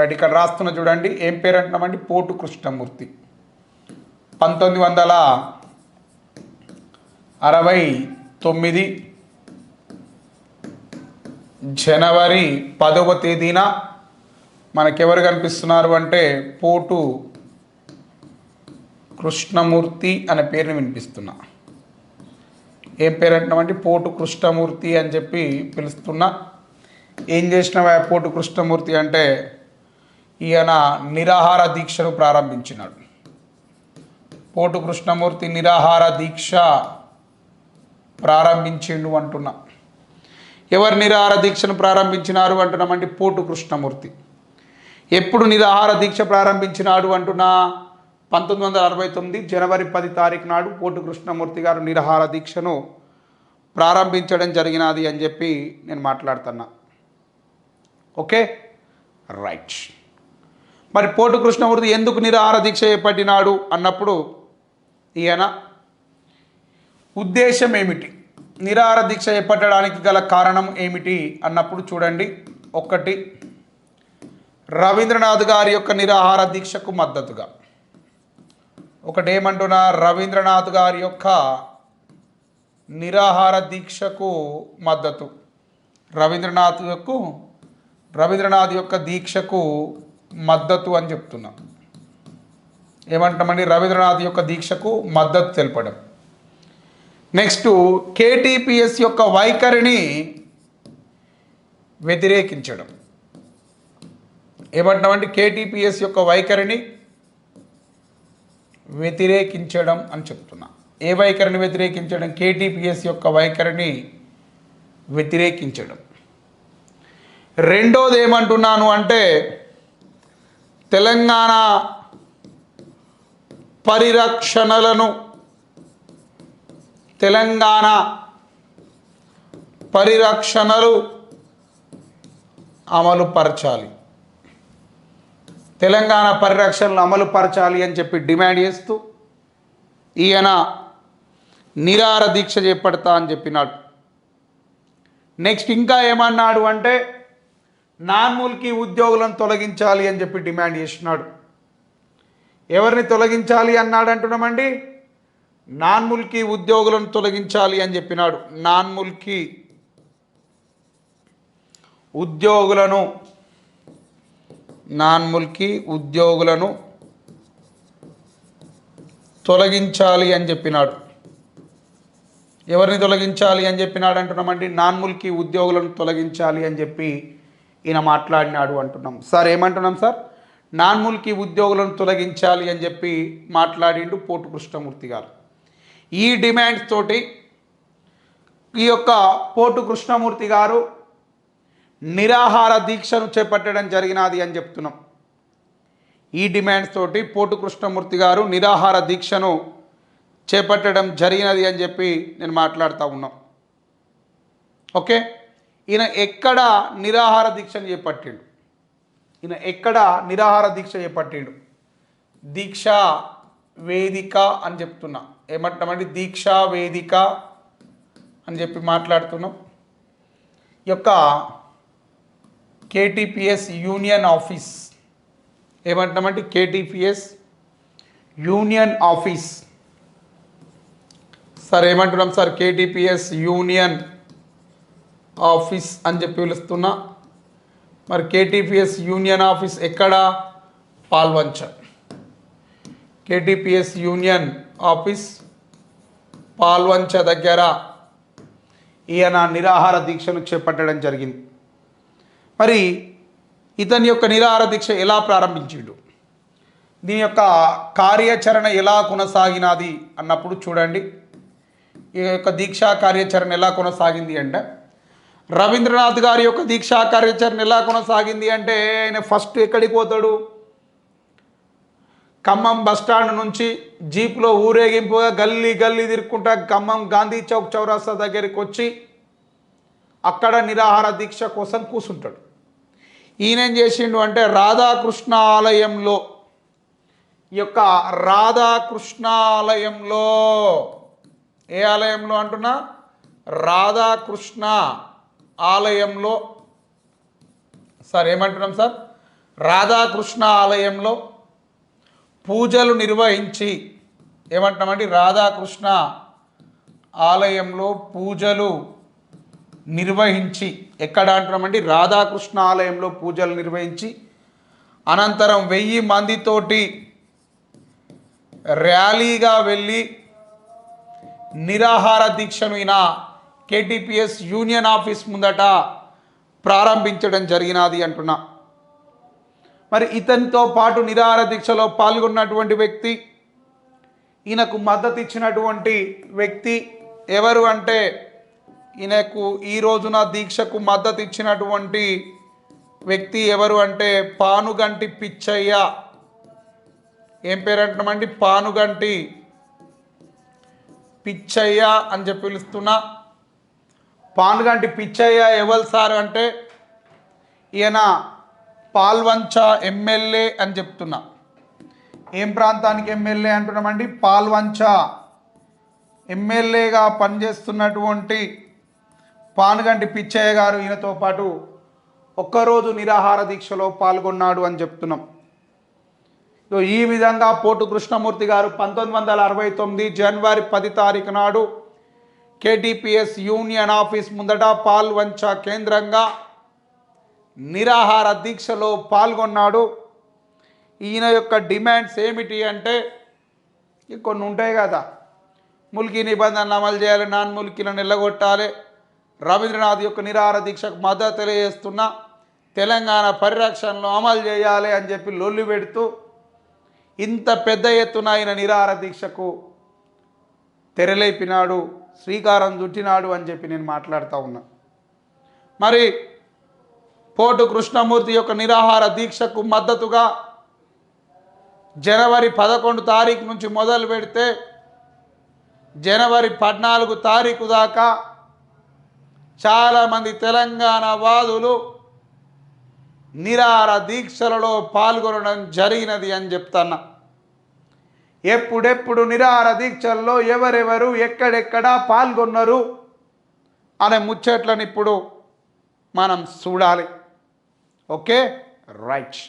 Right ఇక్కడ రాస్తున్న చూడండి. ఏం పేరు అంటున్నామండి పోటు కృష్ణమూర్తి. పంతొమ్మిది వందల అరవై తొమ్మిది జనవరి పదవ తేదీన మనకెవరు కనిపిస్తున్నారు అంటే పోటు కృష్ణమూర్తి అనే పేరుని వినిపిస్తున్నా. ఏం పేరు అంటున్నామంటే పోటు కృష్ణమూర్తి అని చెప్పి పిలుస్తున్నా. ఏం చేసినవా పోటు కృష్ణమూర్తి అంటే? ఈయన నిరాహార దీక్షను ప్రారంభించినాడు. పోటు కృష్ణమూర్తి నిరాహార దీక్ష ప్రారంభించిండు అంటున్నా. ఎవరు నిరాహార దీక్షను ప్రారంభించినారు అంటున్నామంటే పోటు కృష్ణమూర్తి. ఎప్పుడు నిరాహార దీక్ష ప్రారంభించినాడు అంటున్నా? పంతొమ్మిది వందల అరవై తొమ్మిది జనవరి పది తారీఖు నాడు పోటు కృష్ణమూర్తి గారు నిరాహార దీక్షను ప్రారంభించడం జరిగినది అని చెప్పి నేను మాట్లాడుతున్నా. ఓకే? రైట్. మరి పోటు కృష్ణమూర్తి ఎందుకు నిరాహార దీక్ష చేపట్టినాడు అన్నప్పుడు ఈయన ఉద్దేశం ఏమిటి? నిరాహార దీక్ష చేపట్టడానికి గల కారణం ఏమిటి అన్నప్పుడు చూడండి. ఒకటి రవీంద్రనాథ్ గారి యొక్క నిరాహార దీక్షకు మద్దతుగా. ఒకటి ఏమంటున్నా రవీంద్రనాథ్ గారి యొక్క నిరాహార దీక్షకు మద్దతు. రవీంద్రనాథ్ యొక్క రవీంద్రనాథ్ యొక్క దీక్షకు మద్దతు అని చెప్తున్నా. ఏమంటామండి? రవీంద్రనాథ్ యొక్క దీక్షకు మద్దతు తెలపడం. నెక్స్ట్ కేటీపీఎస్ యొక్క వైఖరిని వ్యతిరేకించడం. ఏమంటామంటే కేటీపీఎస్ యొక్క వైఖరిని వ్యతిరేకించడం అని చెప్తున్నా. ఏ వైఖరిని వ్యతిరేకించడం? కేటీపీఎస్ యొక్క వైఖరిని వ్యతిరేకించడం. రెండోది ఏమంటున్నాను అంటే తెలంగాణ పరిరక్షణలను తెలంగాణ పరిరక్షణలు అమలు పరచాలి తెలంగాణ పరిరక్షణలు అమలు పరచాలి అని చెప్పి డిమాండ్ చేస్తూ ఈయన నిరార దీక్ష చేపడతా అని చెప్పినాడు. నెక్స్ట్ ఇంకా ఏమన్నాడు అంటే నాన్ముల్కి ఉద్యోగులను తొలగించాలి అని చెప్పి డిమాండ్ చేసినాడు ఎవరిని తొలగించాలి అన్నాడు అంటున్నామండి? నాన్ముల్కి ఉద్యోగులను తొలగించాలి అని చెప్పినాడు. నాన్ముల్కి ఉద్యోగులను నాన్ముల్కి ఉద్యోగులను తొలగించాలి అని చెప్పినాడు. ఎవరిని తొలగించాలి అని చెప్పినాడు అంటున్నామండి? నాన్ముల్కి ఉద్యోగులను తొలగించాలి అని చెప్పి ఈయన మాట్లాడినాడు అంటున్నాం. సార్ ఏమంటున్నాం సార్? నాన్ముల్కి ఉద్యోగులను తొలగించాలి అని చెప్పి మాట్లాడిండు పోటు కృష్ణమూర్తి గారు. ఈ డిమాండ్స్ తోటి ఈ యొక్క పోటు కృష్ణమూర్తి గారు నిరాహార దీక్షను చేపట్టడం జరిగినది అని చెప్తున్నాం. ఈ డిమాండ్స్ తోటి పోటు కృష్ణమూర్తి గారు నిరాహార దీక్షను చేపట్టడం జరిగినది అని చెప్పి నేను మాట్లాడుతూ ఉన్నాం. ఓకే? ఈయన ఎక్కడ నిరాహార దీక్షను చేపట్టిండు ఈయన ఎక్కడ నిరాహార దీక్ష చేపట్టిండు దీక్షా వేదిక అని చెప్తున్నా. ఏమంటున్నామంటే దీక్షా వేదిక అని చెప్పి మాట్లాడుతున్నాం. ఈ యొక్క కేటీపీఎస్ యూనియన్ ఆఫీస్. ఏమంటున్నామంటే కేటీపీఎస్ యూనియన్ ఆఫీస్. సార్ ఏమంటున్నాం సార్? కేటీపీఎస్ యూనియన్ ఆఫీస్ అని చెప్పి పిలుస్తున్నా మరి కేటీపీఎస్ యూనియన్ ఆఫీస్ ఎక్కడ? Palvancha. KTPS union office Palvancha దగ్గర ఈయన నిరాహార దీక్షను చేపట్టడం జరిగింది. మరి ఇతని యొక్క నిరాహార దీక్ష ఎలా ప్రారంభించాడు? దీని యొక్క కార్యాచరణ ఎలా కొనసాగినది అన్నప్పుడు చూడండి. ఈ యొక్క దీక్షా కార్యాచరణ ఎలా కొనసాగింది అంటే రవీంద్రనాథ్ గారి యొక్క దీక్షా కార్యాచరణ ఎలా కొనసాగింది అంటే ఆయన ఫస్ట్ ఎక్కడికి పోతాడు? ఖమ్మం బస్టాండ్ నుంచి జీప్లో ఊరేగింపుగా గల్లీ గల్లీ తిరుక్కుంటా ఖమ్మం గాంధీ చౌక్ చౌరాస్తా దగ్గరికి వచ్చి అక్కడ నిరాహార దీక్ష కోసం కూసుంటాడు. ఈయనేం చేసిండు అంటే రాధాకృష్ణ ఆలయంలో ఈ యొక్క రాధాకృష్ణ ఆలయంలో ఏ ఆలయంలో అంటున్నా? రాధాకృష్ణ ఆలయంలో సార్ ఏమంటున్నాం సార్? రాధాకృష్ణ ఆలయంలో పూజలు నిర్వహించి ఏమంటున్నామండి? రాధాకృష్ణ ఆలయంలో పూజలు నిర్వహించి ఎక్కడ అంటున్నామండి? రాధాకృష్ణ ఆలయంలో పూజలు నిర్వహించి అనంతరం వెయ్యి మందితోటి ర్యాలీగా వెళ్ళి నిరాహార దీక్షను ఈయన కేటీపీఎస్ యూనియన్ ఆఫీస్ ముందట ప్రారంభించడం జరిగినది అంటున్నా. మరి ఇతనితో పాటు నిరాహార దీక్షలో పాల్గొన్నటువంటి వ్యక్తి ఈయనకు మద్దతు ఇచ్చినటువంటి వ్యక్తి ఎవరు అంటే ఈయనకు ఈ రోజున దీక్షకు మద్దతు ఇచ్చినటువంటి వ్యక్తి ఎవరు అంటే పానుగంటి పిచ్చయ్య. ఏం పేరు అంటున్నామండి పానుగంటి పిచ్చయ్య అని చెప్పి పిలుస్తున్నా. పాన్గంటి పిచ్చయ్య ఎవరు సార్ అంటే ఈయన పాల్వంచ ఎమ్మెల్యే అని చెప్తున్నా. ఏం ప్రాంతానికి ఎమ్మెల్యే అంటున్నామండి? పాల్వంచ ఎమ్మెల్యేగా పనిచేస్తున్నటువంటి పానుగంటి పిచ్చయ్య గారు ఈయనతో పాటు ఒక్కరోజు నిరాహార దీక్షలో పాల్గొన్నాడు అని చెప్తున్నాం. ఈ విధంగా పోటు కృష్ణమూర్తి గారు పంతొమ్మిది వందల అరవై తొమ్మిది జనవరి పది తారీఖు నాడు కేటీపీఎస్ యూనియన్ ఆఫీస్ ముందట పాల్వంచ కేంద్రంగా నిరాహార దీక్షలో పాల్గొన్నాడు. ఈయన యొక్క డిమాండ్స్ ఏమిటి అంటే కొన్ని ఉంటాయి కదా. ముల్కీ నిబంధనలు అమలు చేయాలి నాన్ ముల్కీలను నిలగొట్టాలి. రవీంద్రనాథ్ యొక్క నిరాహార దీక్షకు మద్దతు తెలియజేస్తున్న తెలంగాణ పరిరక్షణలో అమలు చేయాలి అని చెప్పి లొల్లు పెడుతూ ఇంత పెద్ద ఎత్తున ఆయన నిరాహార దీక్షకు తెరలేపినాడు. శ్రీకారం చుట్టినాడు అని చెప్పి నేను మాట్లాడుతూ ఉన్నా. మరి పోటు కృష్ణమూర్తి యొక్క నిరాహార దీక్షకు మద్దతుగా జనవరి పదకొండు తారీఖు నుంచి మొదలు పెడితే జనవరి పద్నాలుగు తారీఖు దాకా చాలామంది తెలంగాణ వాదులు నిరాహార దీక్షలలో పాల్గొనడం జరిగినది అని చెప్తున్నా. ఎప్పుడెప్పుడు నిరాహార దీక్షల్లో ఎవరెవరు ఎక్కడెక్కడ పాల్గొన్నారు అనే ముచ్చట్లను ఇప్పుడు మనం చూడాలి. ఓకే? రైట్.